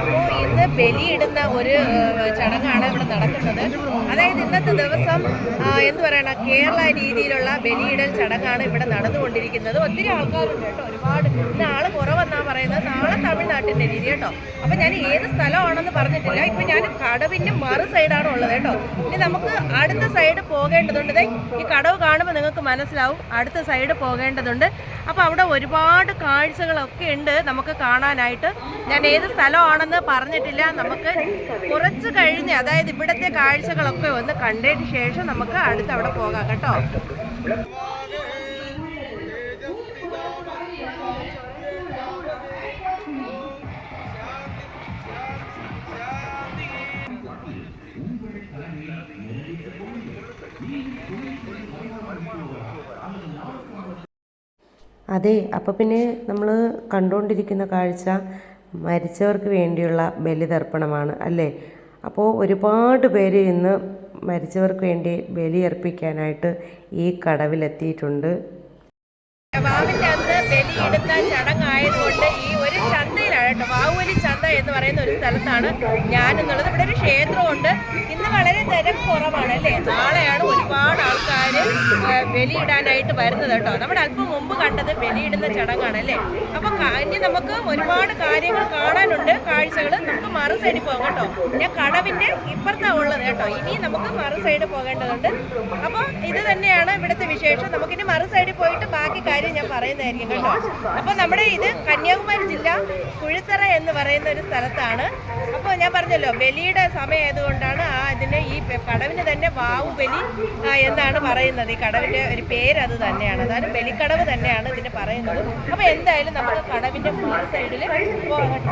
അപ്പോൾ ഇന്ന് ബലിയിടുന്ന ഒരു ചടങ്ങാണ് ഇവിടെ നടക്കുന്നത്. അതായത് ഇന്നത്തെ ദിവസം എന്ന് പറയണ കേരള രീതിയിലുള്ള ബലിയിടൽ ചടങ്ങാണ് ഇവിടെ നടന്നുകൊണ്ടിരിക്കുന്നത്. ഒത്തിരി ആൾക്കാരുണ്ട് കേട്ടോ ഒരുപാട്. ഇന്ന് ആൾ കുറവെന്നാണ് പറയുന്നത്. നാളെ തമിഴ്നാട്ടിന്റെ രീതി കേട്ടോ. അപ്പം ഞാൻ ഏത് സ്ഥലമാണെന്ന് പറഞ്ഞിട്ടില്ല. ഇപ്പം ഞാൻ കടവിന്റെ മറു സൈഡാണ് ഉള്ളത് കേട്ടോ. ഇനി നമുക്ക് അടുത്ത സൈഡ് പോകേണ്ടതുണ്ട്. ഈ കടവ് കാണുമ്പോൾ നിങ്ങൾക്ക് മനസ്സിലാവും. അടുത്ത സൈഡ് പോകേണ്ടതുണ്ട്. അപ്പോൾ അവിടെ ഒരുപാട് കാഴ്ചകളൊക്കെ ഉണ്ട് നമുക്ക് കാണാനായിട്ട്. ഞാൻ ഏത് സ്ഥലമാണെന്ന് പറഞ്ഞിട്ടില്ല. നമുക്ക് കുറച്ച് കഴിഞ്ഞ് അതായത് ഇവിടുത്തെ കാഴ്ചകളൊക്കെ ഒന്ന് കണ്ടതിന് ശേഷം നമുക്ക് അടുത്ത് അവിടെ പോകാം കേട്ടോ. അതെ അപ്പോൾ പിന്നെ നമ്മൾ കണ്ടുകൊണ്ടിരിക്കുന്ന കാഴ്ച മരിച്ചവർക്ക് വേണ്ടിയുള്ള ബലിതർപ്പണമാണ് അല്ലേ? അപ്പോൾ ഒരുപാട് പേര് ഇന്ന് മരിച്ചവർക്ക് വേണ്ടി ബലിയർപ്പിക്കാനായിട്ട് ഈ കടവിലെത്തിയിട്ടുണ്ട്. ചടങ്ങായതുകൊണ്ട് ഈ ഒരു കേട്ടോ. വാവുവലി ചന്ത എന്ന് പറയുന്ന ഒരു സ്ഥലത്താണ് ഞാൻ എന്നുള്ളത് ഇവിടെ ഒരു ക്ഷേത്രമുണ്ട്. ഇന്ന് വളരെ തിരക്ക് കുറവാണ് അല്ലേ? നാളെയാണ് ഒരുപാട് ആൾക്കാർ ബലിയിടാനായിട്ട് വരുന്നത് കേട്ടോ. നമ്മുടെ അല്പം മുമ്പ് കണ്ടത് ബലിയിടുന്ന ചടങ്ങാണ് അല്ലേ? അപ്പൊ ഇനി നമുക്ക് ഒരുപാട് കാര്യങ്ങൾ കാണാനുണ്ട്. കാഴ്ചകൾ നമുക്ക് മറു സൈഡിൽ പോകാം കേട്ടോ. ഞാൻ കടവിന്റെ ഇപ്പുറത്താണ് ഉള്ളത് കേട്ടോ. ഇനി നമുക്ക് മറു സൈഡ് പോകേണ്ടതുണ്ട്. അപ്പോൾ ഇത് തന്നെയാണ് ഇവിടുത്തെ വിശേഷം. നമുക്കിനി മറു സൈഡിൽ പോയിട്ട് ബാക്കി കാര്യം ഞാൻ പറയുന്നതായിരിക്കും കേട്ടോ. അപ്പോൾ നമ്മുടെ ഇത് കന്യാകുമാരി ജില്ല കുഴിത്തറ എന്ന് പറയുന്ന ഒരു സ്ഥലത്താണ്. അപ്പോൾ ഞാൻ പറഞ്ഞല്ലോ ബലിയുടെ സമയമായതുകൊണ്ടാണ് ആ ഇതിന് ഈ കടവിന് തന്നെ വാവു ബലി എന്നാണ് പറയുന്നത്. ഈ കടവിന്റെ ഒരു പേര് അത് തന്നെയാണ്. അതായത് ബലിക്കടവ് തന്നെയാണ് ഇതിന് പറയുന്നത്. അപ്പോൾ എന്തായാലും നമുക്ക് കടവിന്റെ മൂന്ന് സൈഡിൽ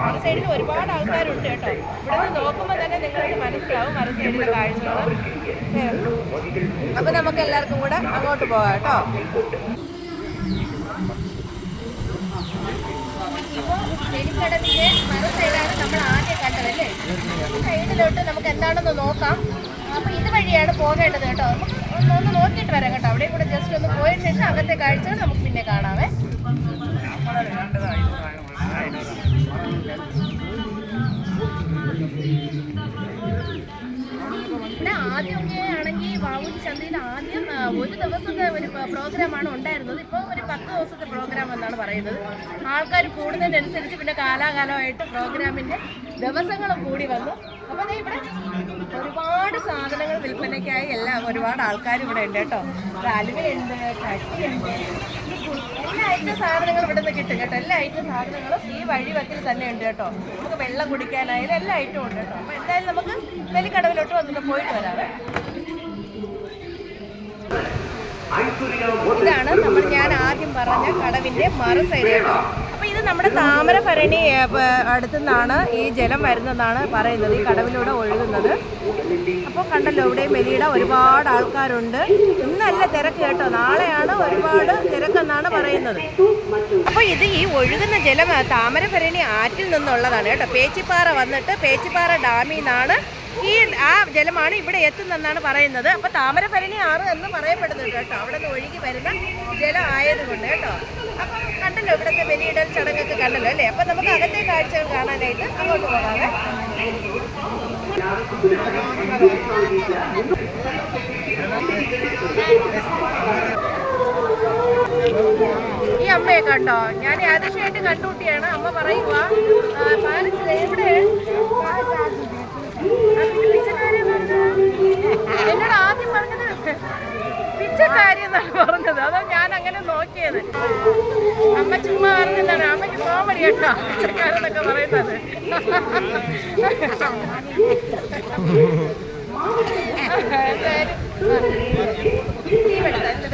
മറു സൈഡിൽ ഒരുപാട് ആൾക്കാരുണ്ട് കേട്ടോ. ഇവിടെ നിന്ന് നോക്കുമ്പോൾ തന്നെ നിങ്ങൾക്ക് മനസ്സിലാവും മറു സൈഡിലെ കാഴ്ചകൾ അപ്പോൾ നമുക്ക് എല്ലാവർക്കും കൂടെ അങ്ങോട്ട് പോകാം കേട്ടോ. ഇപ്പോൾ വെലിക്കടവിന്റെ മറു സൈഡാണ് നമ്മൾ ആദ്യം കണ്ടത് അല്ലേ? സൈഡിലോട്ട് നമുക്ക് എന്താണെന്ന് നോക്കാം. അപ്പോൾ ഇത് വഴിയാണ് പോകേണ്ടത് കേട്ടോ. നമുക്ക് ഒന്ന് നോക്കിയിട്ട് വരാം കേട്ടോ. അവിടെ കൂടെ ജസ്റ്റ് ഒന്ന് പോയതിന് ശേഷം അകത്തെ കാഴ്ചകൾ നമുക്ക് പിന്നെ കാണാവേ. ഇവിടെ ആദ്യമൊക്കെ ആണെങ്കിൽ വാവൂരി ചന്തയിൽ ആദ്യം ഒരു ദിവസത്തെ ഒരു പ്രോഗ്രാമാണ് ഉണ്ടായിരുന്നത്. ദിവസത്തെ പ്രോഗ്രാം എന്നാണ് പറയുന്നത്. ആൾക്കാർ കൂടുന്നതിനനുസരിച്ച് പിന്നെ കാലാകാലമായിട്ട് പ്രോഗ്രാമിന്റെ ദിവസങ്ങളും കൂടി വന്നു. അപ്പോൾ ദേ ഇവിടെ ഒരുപാട് സാധനങ്ങൾ വിൽപ്പനയ്ക്കായി എല്ലാം ഒരുപാട് ആൾക്കാർ ഇവിടെ ഉണ്ട് കേട്ടോ. അലുവയുണ്ട് കട്ടിയുണ്ട് എല്ലാ ഐറ്റം സാധനങ്ങളും ഇവിടെ നിന്ന് കിട്ടും കേട്ടോ. എല്ലാ ഐറ്റം സാധനങ്ങളും ഈ വഴി വക്കിൽ തന്നെ ഉണ്ട് കേട്ടോ. നമുക്ക് വെള്ളം കുടിക്കാനായാലും എല്ലാ ഐറ്റവും ഉണ്ട് കേട്ടോ. അപ്പോൾ എന്തായാലും നമുക്ക് വെലിക്കടവിലോട്ട് വന്നിട്ട് പോയിട്ട് വരാവേ ഇതാണ് നമ്മൾ ഞാൻ ആദ്യം പറഞ്ഞ കടവിന്റെ മറു സൈഡ് കേട്ടോ അപ്പൊ ഇത് നമ്മുടെ താമരഭരണി അടുത്തു നിന്നാണ് ഈ ജലം വരുന്നതെന്നാണ് പറയുന്നത് ഈ കടവിലൂടെ ഒഴുകുന്നത്. അപ്പോൾ കണ്ടല്ലോ ഇവിടെ മെലിയുടെ ഒരുപാട് ആൾക്കാരുണ്ട്. ഇന്നല്ല തിരക്ക് കേട്ടോ. നാളെയാണ് ഒരുപാട് തിരക്കെന്നാണ് പറയുന്നത്. അപ്പോൾ ഇത് ഈ ഒഴുകുന്ന ജലം താമരഭരണി ആറ്റിൽ നിന്നുള്ളതാണ് കേട്ടോ. പേച്ചിപ്പാറ വന്നിട്ട് പേച്ചിപ്പാറ ഡാമിൽ നിന്നാണ് ഈ ആ ജലമാണ് ഇവിടെ എത്തുന്നെന്നാണ് പറയുന്നത്. അപ്പൊ താമരഭരണി ആറ് എന്ന് പറയപ്പെടുന്നുണ്ട് കേട്ടോ. അവിടെ നിന്ന് ഒഴുകി വരുന്ന ജലം ആയതുകൊണ്ട് കേട്ടോ. അപ്പൊ കണ്ടല്ലോ ഇവിടുത്തെ ബലിയിടൽ ചടങ്ങൊക്കെ കണ്ടല്ലോ അല്ലേ? അപ്പൊ നമുക്ക് അകത്തെ കാഴ്ചകൾ കാണാനായിട്ട് അങ്ങോട്ട് പോകാതെ ഈ അമ്മയെ കണ്ടോ? ഞാൻ ആദർശമായിട്ട് കണ്ടുകൂട്ടിയാണ്. അമ്മ പറയുക പാലസിൽ എവിടെ? എന്നോട് ആദ്യം പറഞ്ഞത് പിച്ചക്കാരി എന്നാണ് പറഞ്ഞത്. അതാ ഞാൻ അങ്ങനെ നോക്കിയത്. അമ്മ ചുമ്മാ പറഞ്ഞതാണ്. അമ്മയ്ക്ക് കോമഡി കേട്ടോ പിച്ചക്കാരെന്നൊക്കെ പറയുന്നത്.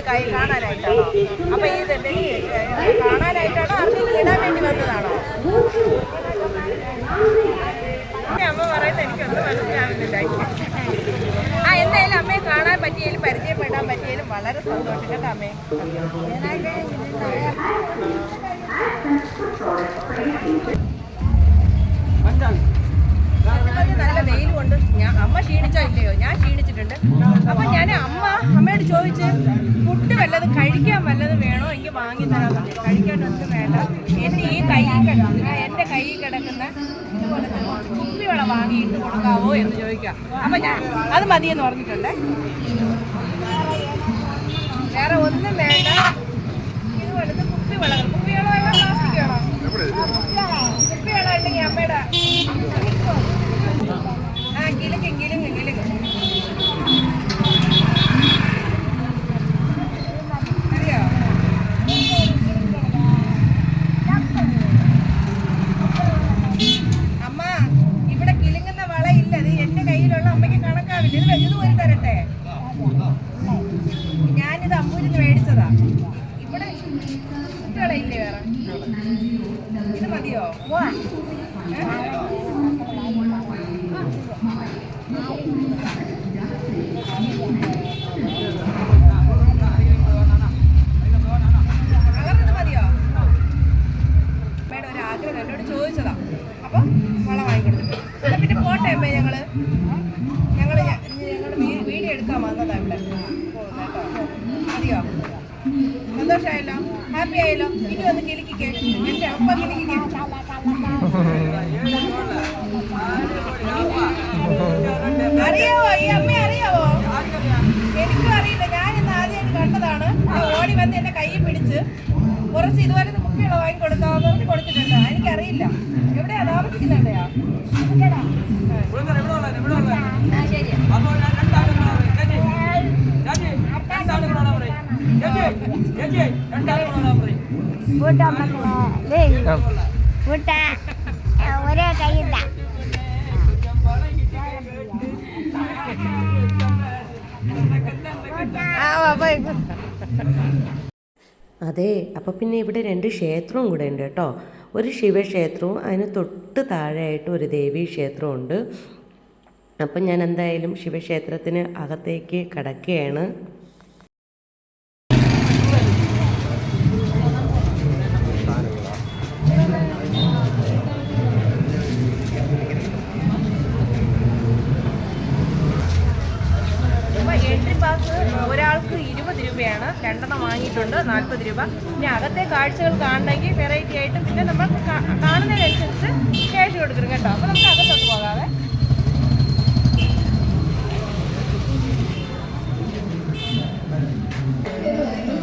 കൈ കാണാനായിട്ടാണോ? അപ്പൊ ഇത് കാണാനായിട്ടാണോ? അത് ഇടാൻ വേണ്ടി വന്നതാണോ ഈ അമ്മ പറയുന്നത് എനിക്കൊന്നും മനസ്സിലാവുന്നില്ല ആ എന്തായാലും അമ്മയെ കാണാൻ പറ്റിയാലും പരിചയപ്പെടാൻ പറ്റിയാലും വളരെ സന്തോഷം. കേട്ടോ അമ്മേ. നല്ല വെയിൽ കൊണ്ട് ഞാൻ അമ്മ ക്ഷീണിച്ചോ ഇല്ലയോ? ഞാൻ ക്ഷീണിച്ചിട്ടുണ്ട്. അപ്പൊ ഞാൻ അമ്മ അമ്മയോട് ചോദിച്ച് ഫുഡ് വല്ലതും കഴിക്കാൻ വല്ലതും വേണോ? എനിക്ക് വാങ്ങി തരാൻ കഴിക്കാൻ ഒന്നും വേണ്ട. എന്റെ ഈ കൈ കണ്ടോ? കിടക്കുന്ന? ഇതുപോലത്തെ കുറച്ച് വാങ്ങിയിട്ട് കൊടുക്കാവോ എന്ന് ചോദിക്കാം. അപ്പൊ ഞാൻ അത് മതിയെന്ന് പറഞ്ഞിട്ടുണ്ട്. വേറെ ഒന്നും വേണ്ട ഇതുപോലത്തെ കുപ്പിവെള്ളം കുപ്പിവെള്ളം വേണോ പ്ലാസ്റ്റിക് വേണോ കുപ്പിവെള്ളം ഉണ്ടെങ്കിൽ അമ്മയുടെ ആ കിലുക്ക് കിലുങ്ങ് കിലുങ്ങ് അറിയോ അമ്മ ഇവിടെ കിലുങ്ങുന്ന വളയില്ല ഇത് എന്റെ കയ്യിലുള്ള ഇത് വലുത് ഒരു തരട്ടെ? ഞാനിത് അമ്പൂരിന്ന് മേടിച്ചതാ. ഇവിടെ കുട്ടികളയില്ലേ വേറെ? ഇത് മതിയോ? ഏ? അതെ അപ്പൊ പിന്നെ ഇവിടെ രണ്ട് ക്ഷേത്രവും കൂടെ ഉണ്ട് കേട്ടോ. ഒരു ശിവക്ഷേത്രവും അതിന് തൊട്ട് താഴെയായിട്ട് ഒരു ദേവീ ക്ഷേത്രമുണ്ട് അപ്പം ഞാൻ എന്തായാലും ശിവക്ഷേത്രത്തിന് അകത്തേക്ക് കടക്കുകയാണ്. ഒരാൾക്ക് ഇരുപത് രൂപയാണ്. രണ്ടെണ്ണം വാങ്ങിയിട്ടുണ്ട്. നാൽപ്പത് രൂപ. പിന്നെ അകത്തെ കാഴ്ചകൾ കാണണമെങ്കിൽ വെറൈറ്റി ആയിട്ട് പിന്നെ നമ്മൾ കാണുന്നതിനനുസരിച്ച് ക്യാഷ് കൊടുക്കണം കേട്ടോ. അപ്പോൾ നമുക്ക് അകത്തോട്ട് പോകാതെ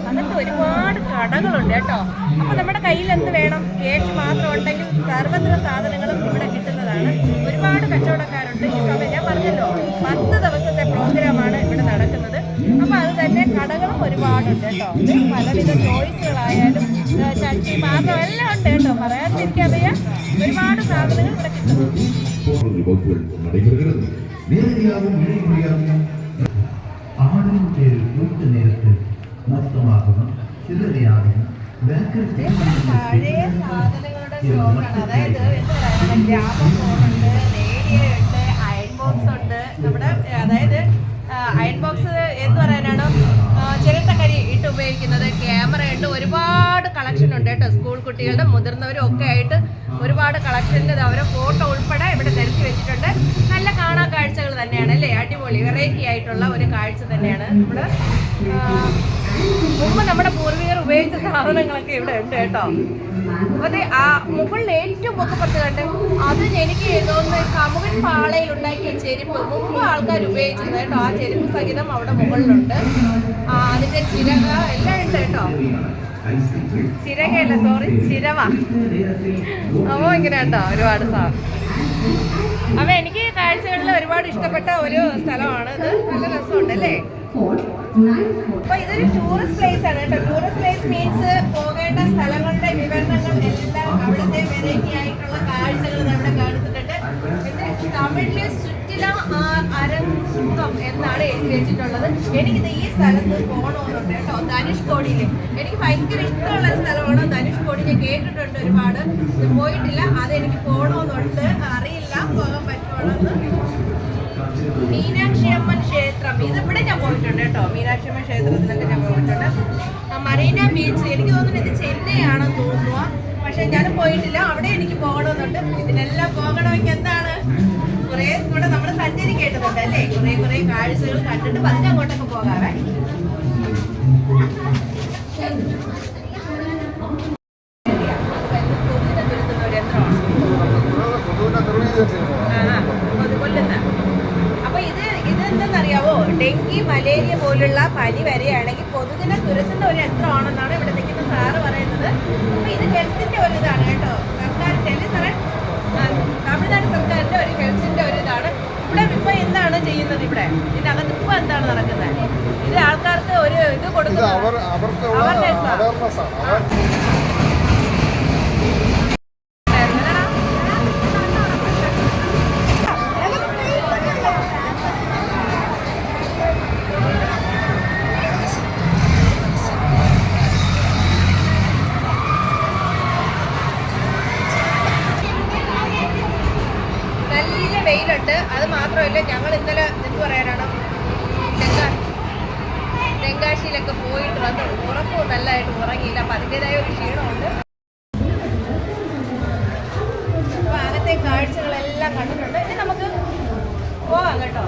അകത്ത് ഒരുപാട് കടകളുണ്ട് കേട്ടോ. അപ്പൊ നമ്മുടെ കയ്യിൽ എന്ത് വേണം? ക്യാഷ് മാത്രം ഉണ്ടെങ്കിൽ സർവത്ര സാധനങ്ങളും ഇവിടെ കിട്ടുന്നതാണ്. ഒരുപാട് കച്ചവടക്കാരുണ്ട്. ഈ സമയം ഞാൻ പറഞ്ഞല്ലോ പത്ത് ദിവസത്തെ പ്രോഗ്രാമാണ് ഇവിടെ നടക്കുന്നത്. അപ്പോൾ അത് തന്നെ കടകളും ഒരുപാടുണ്ട് കേട്ടോ. പലവിധ ചോയ്സുകളായാലും ചട്ടി പാത്രം എല്ലാം ഉണ്ട് കേട്ടോ. പറയാതിരിക്കറിയാ ഒരുപാട് സാധനങ്ങൾ ഇവിടെ കിട്ടും ആടിനും പേരിൽ കൂട്ടു നേരത്ത് മൊത്തമാകുന്ന ചില്ലറയാകുന്ന പഴയ സാധനങ്ങളുടെ ഷോക്കാണ് അതായത് എന്താ പറയുക ഗ്രാമ ഫോണുണ്ട് റേഡിയോ അയൺ ബോക്സ് എന്ന് പറയാനാണ് ചിരട്ടക്കരി ഇട്ട് ഉപയോഗിക്കുന്നത്. ക്യാമറ ഉണ്ട് ഒരുപാട് കളക്ഷൻ ഉണ്ട് കേട്ടോ. സ്കൂൾ കുട്ടികളുടെ മുതിർന്നവരും ഒക്കെ ആയിട്ട് ഒരുപാട് കളക്ഷന്റെ അവരെ ഫോട്ടോ ഉൾപ്പെടെ ഇവിടെ നിരത്തി വെച്ചിട്ടുണ്ട്. നല്ല കാണാ കാഴ്ചകൾ തന്നെയാണ് അല്ലേ? അടിപൊളി വെറൈറ്റി ആയിട്ടുള്ള ഒരു കാഴ്ച തന്നെയാണ് നമ്മൾ മുമ്പ് നമ്മുടെ പൂർവികർ ഉപയോഗിച്ച സാധനങ്ങളൊക്കെ ഇവിടെ ഉണ്ട് കേട്ടോ. അതെ ആ മുകളിൽ ഏറ്റവും പൊക്കപ്പുറത്ത് കണ്ട് അത് എനിക്ക് തോന്നുന്നു കമുകൻ പാളയിൽ ഉണ്ടാക്കിയ ചെരുപ്പ് മുമ്പ് ആൾക്കാർ ഉപയോഗിച്ചിരുന്നത് കേട്ടോ. ആ ചെരുപ്പ് സഹിതം അവിടെ മുകളിലുണ്ട്. അതിന്റെ ചിരക എല്ലാം ഉണ്ട് കേട്ടോ. ചിരകയല്ല സോറി ചിരവ. അപ്പോൾ ഇങ്ങനെ കേട്ടോ ഒരുപാട് സാ അപ്പൊ എനിക്ക് കാഴ്ചകളിൽ ഒരുപാട് ഇഷ്ടപ്പെട്ട ഒരു സ്ഥലമാണ് ഇത് നല്ല രസമുണ്ട് അല്ലേ അപ്പൊ ഇതൊരു ടൂറിസ്റ്റ് പ്ലേസ് ആണ് കേട്ടോ. ടൂറിസ്റ്റ് പ്ലേസ് മീൻസ് പോകേണ്ട സ്ഥലങ്ങളുടെ വിവരണങ്ങൾ എല്ലാം അവിടുത്തെ വെറൈറ്റി ആയിട്ടുള്ള കാഴ്ചകൾ നമ്മുടെ കാണിച്ചിട്ടുണ്ട് ഇത് തമിഴിൽ സുറ്റില അരങ്കം എന്നാണ് എഴുതി വെച്ചിട്ടുള്ളത്. എനിക്കിത് ഈ സ്ഥലത്ത് പോകണമെന്നുണ്ട് കേട്ടോ ധനുഷ്കോടിയിൽ. എനിക്ക് ഭയങ്കര ഇഷ്ടമുള്ള സ്ഥലമാണ്. ധനുഷ്കോടി കേട്ടിട്ടുണ്ട് ഒരുപാട്. പോയിട്ടില്ല. അത് എനിക്ക് പോകണമെന്നുണ്ട് അറിയില്ല. പോകാൻ പറ്റുവാണെന്ന് മീനാക്ഷി അമ്മൻ ക്ഷേത്രം. ഇതിവിടെ ഞാൻ പോയിട്ടുണ്ട് കേട്ടോ. മീനാക്ഷി അമ്മൻ ക്ഷേത്രത്തിലൊക്കെ ഞാൻ പോയിട്ടുണ്ട്. മറീന ബീച്ച്. എനിക്ക് തോന്നുന്നു ഇത് ചെന്നൈ ആണെന്ന് തോന്നുക പക്ഷെ ഞാൻ പോയിട്ടില്ല. അവിടെ എനിക്ക് പോകണമെന്നുണ്ട്. ഇതിനെല്ലാം പോകണമെങ്കിൽ എന്താണ്? കുറേ കൂടെ നമ്മൾ സഞ്ചരിക്കേണ്ടതുണ്ട് അല്ലേ? കുറേ കുറേ കാഴ്ചകൾ കണ്ടിട്ട് പതിനങ്ങോട്ടൊക്കെ പോകാറായി കൊതുകിനെ തുരുത്തുന്ന ഒരു യന്ത്രമാണ് ആ, കൊതു- കൊല്ലുന്ന അപ്പൊ ഇത് ഇതെന്തെന്നറിയാവോ ഡെങ്കി മലേറിയ പോലുള്ള പനി വരികയാണെങ്കിൽ കൊതുകിനെ തുരത്തുന്ന ഒരു യന്ത്രമാണെന്നാണ് ഇവിടെ നിൽക്കുന്ന സാറ് പറയുന്നത്. അപ്പൊ ഇത് ഹെൽത്തിന്റെ ഒരു ഇതാണ് കേട്ടോ. സർക്കാർ അല്ലേ സാറേ തമിഴ്നാട് സർക്കാരിന്റെ ഒരു ഹെൽത്തിന്റെ ഒരു ഇതാണ്. ഇവിടെ ഇപ്പൊ എന്താണ് ചെയ്യുന്നത് ഇവിടെ? ഇതിനകത്ത് ഇപ്പൊ എന്താണ് നടക്കുന്നത്? ഇത് ആൾക്കാർക്ക് ഒരു ഇത് കൊടുക്കുന്നത് awareness ആണ്. വെയിലുണ്ട്. അത് മാത്രമല്ല ഞങ്ങൾ ഇന്നലെ എന്ത് പറയാനാണ്? തെങ്കാ തെങ്കാശിയിലൊക്കെ പോയിട്ട് വന്ന് ഉറക്കവും നല്ലതായിട്ട് ഉറങ്ങിയില്ല. അപ്പം അതിന്റെതായ ഒരു ക്ഷീണമുണ്ട്. അപ്പോൾ അകത്തെ കാഴ്ചകളെല്ലാം കണ്ടിട്ടുണ്ട്. ഇനി നമുക്ക് പോവാം കേട്ടോ.